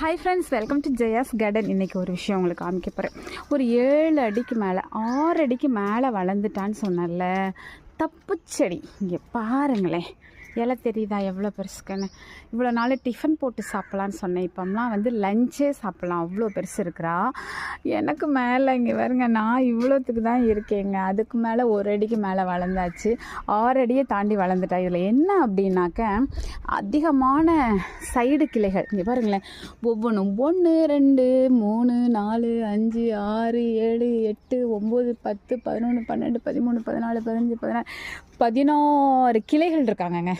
Hi friends welcome to Jaya's garden இன்றைக்கி ஒரு விஷயம் உங்களுக்கு காமிக்க போகிறேன் ஒரு ஏழு அடிக்கு மேலே ஆறு அடிக்கு மேலே வளர்ந்துட்டான்னு சொன்னேன்ல தப்பு செடி இங்கே பாருங்களேன். இலை தெரியுதா? எவ்வளோ பெருசுக்குன்னு. இவ்வளோ நாள் டிஃபன் போட்டு சாப்பிட்லான்னு சொன்னேன். இப்போம்லாம் வந்து லஞ்சே சாப்பிட்லாம். அவ்வளோ பெருசு இருக்கிறா. எனக்கு மேலே இங்கே வருங்க நான் இவ்வளோத்துக்கு தான் இருக்கேங்க. அதுக்கு மேலே ஒரு அடிக்கு மேலே வளர்ந்தாச்சு. ஆறு அடியை தாண்டி வளர்ந்துட்டா. இதில் என்ன அப்படின்னாக்க அதிகமான சைடு கிளைகள். இங்கே பாருங்களேன். ஒவ்வொன்றும் ஒன்று ரெண்டு மூணு நாலு அஞ்சு ஆறு ஏழு எட்டு ஒம்பது பத்து பதினொன்று பன்னெண்டு பதிமூணு பதினாலு பதினஞ்சு பதினாறு பதினாறு கிளைகள் இருக்காங்கங்க.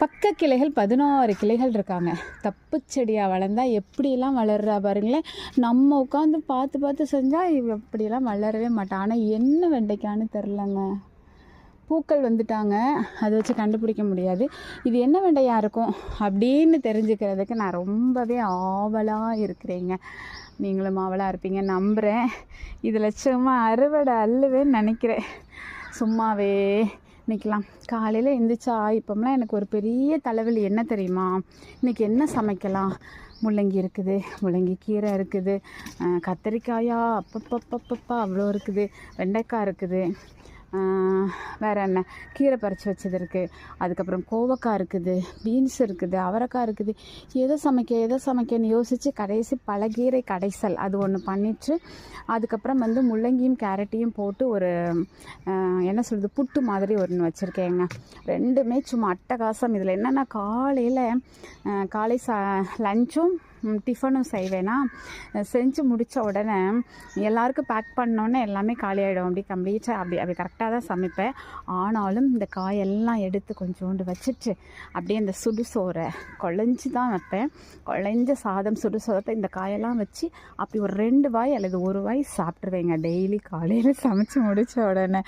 பக்க கிளைகள் பதினாறு கிளைகள் இருக்காங்க. தப்பு செடியாக வளர்ந்தா எப்படியெல்லாம் வளர்றா பாருங்களேன். நம்ம உட்காந்து பார்த்து பார்த்து செஞ்சால் இவ அப்படியெல்லாம் வளரவே மாட்டான் ஆனால் என்ன வெண்டைக்கான்னு தெரிலங்க பூக்கள் வந்துட்டாங்க. அதை வச்சு கண்டுபிடிக்க முடியாது. இது என்ன வெண்டையாக இருக்கும் அப்படின்னு தெரிஞ்சுக்கிறதுக்கு நான் ரொம்பவே ஆவலாக இருக்கிறேங்க. நீங்களும் ஆவலாக இருப்பீங்க நம்புகிறேன் இதில் சும்மா அறுவடை அல்லுவேன்னு நினைக்கிறேன். சும்மாவே நிற்கலாம் காலையில் எழுந்திரிச்சா இப்போம்லாம் எனக்கு ஒரு பெரிய தலைவலி. என்ன தெரியுமா? இன்றைக்கி என்ன சமைக்கலாம்? முள்ளங்கி இருக்குது முள்ளங்கி கீரை இருக்குது கத்திரிக்காயா அப்பப்பப்பப்பப்பா அவ்வளோ இருக்குது. வெண்டைக்காய் இருக்குது. வேறு என்ன? கீரை பறித்து வச்சது இருக்குது அதுக்கப்புறம் கோவக்காய் இருக்குது பீன்ஸ் இருக்குது அவரைக்காய் இருக்குது. எதை சமைக்க எதை சமைக்கன்னு யோசித்து கடைசி பழகீரை கடைசல். அது ஒன்று பண்ணிட்டு அதுக்கப்புறம் வந்து முள்ளங்கியும் கேரட்டையும் போட்டு ஒரு என்ன சொல்கிறது புட்டு மாதிரி ஒன்று வச்சுருக்கேங்க ரெண்டுமே சும்மா அட்டகாசம். இதில் என்னென்னா காலையில் காலை சா லஞ்சும் டிஃபனும் செய்வேனா செஞ்சு முடித்த உடனே எல்லாருக்கும் பேக் பண்ணோன்னே எல்லாமே காலியாகிடும் அப்படி கம்ப்ளீட்டாக அப்படி அப்படி கரெக்டாக தான் சமைப்பேன். ஆனாலும் இந்த காயெல்லாம் எடுத்து கொஞ்சோண்டு வச்சுட்டு அப்படியே இந்த சுடுசோரை குழஞ்சி தான் வைப்பேன். குழஞ்ச சாதம் சுடுசோரத்தை இந்த காயெல்லாம் வச்சு அப்படி ஒரு ரெண்டு வாய் அல்லது ஒரு வாய் சாப்பிட்ருவேங்க டெய்லி காலையில் சமைச்சு முடித்த உடனே.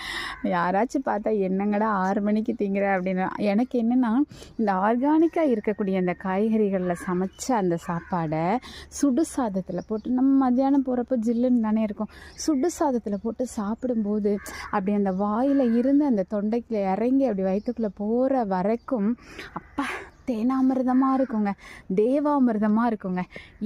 யாராச்சும் பார்த்தா என்னங்கடா ஆறு மணிக்கு திங்கிற? அப்படின்னு. எனக்கு என்னென்னா இந்த ஆர்கானிக்காக இருக்கக்கூடிய அந்த காய்கறிகளில் சமைச்ச அந்த சாப்பாடை சுடு சாதத்தில் போட்டு நம்ம மத்தியானம் போகிறப்ப ஜில்லுன்னு தானே இருக்கும். சுடு சாதத்தில் போட்டு சாப்பிடும்போது அப்படி அந்த வாயில் இருந்து அந்த தொண்டைக்குள்ள இறங்கி அப்படி வயிற்றுக்குள்ளே போகிற வரைக்கும் அப்பா தேனாமிர்தமாக இருக்குங்க தேவாமிர்தமாக இருக்குங்க.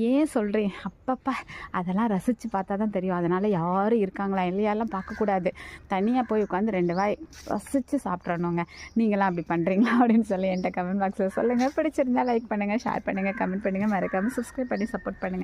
ஏன் சொல்கிறேன் அப்பப்பா அதெல்லாம் ரசித்து பார்த்தா தான் தெரியும். அதனால் யாரும் இருக்காங்களா இல்லையாலாம் பார்க்கக்கூடாது தனியாக போய் உட்காந்து ரெண்டு வாய் ரசித்து சாப்பிட்றணுங்க நீங்களாம் அப்படி பண்ணுறீங்களா அப்படின்னு சொல்லி என்கிட்ட கமெண்ட் பாக்ஸில் சொல்லுங்கள் பிடிச்சிருந்தா லைக் பண்ணுங்கள் ஷேர் பண்ணுங்கள் கமெண்ட் பண்ணுங்கள் மறக்காமல் சப்ஸ்கிரைப் பண்ணி சப்போர்ட் பண்ணுங்கள்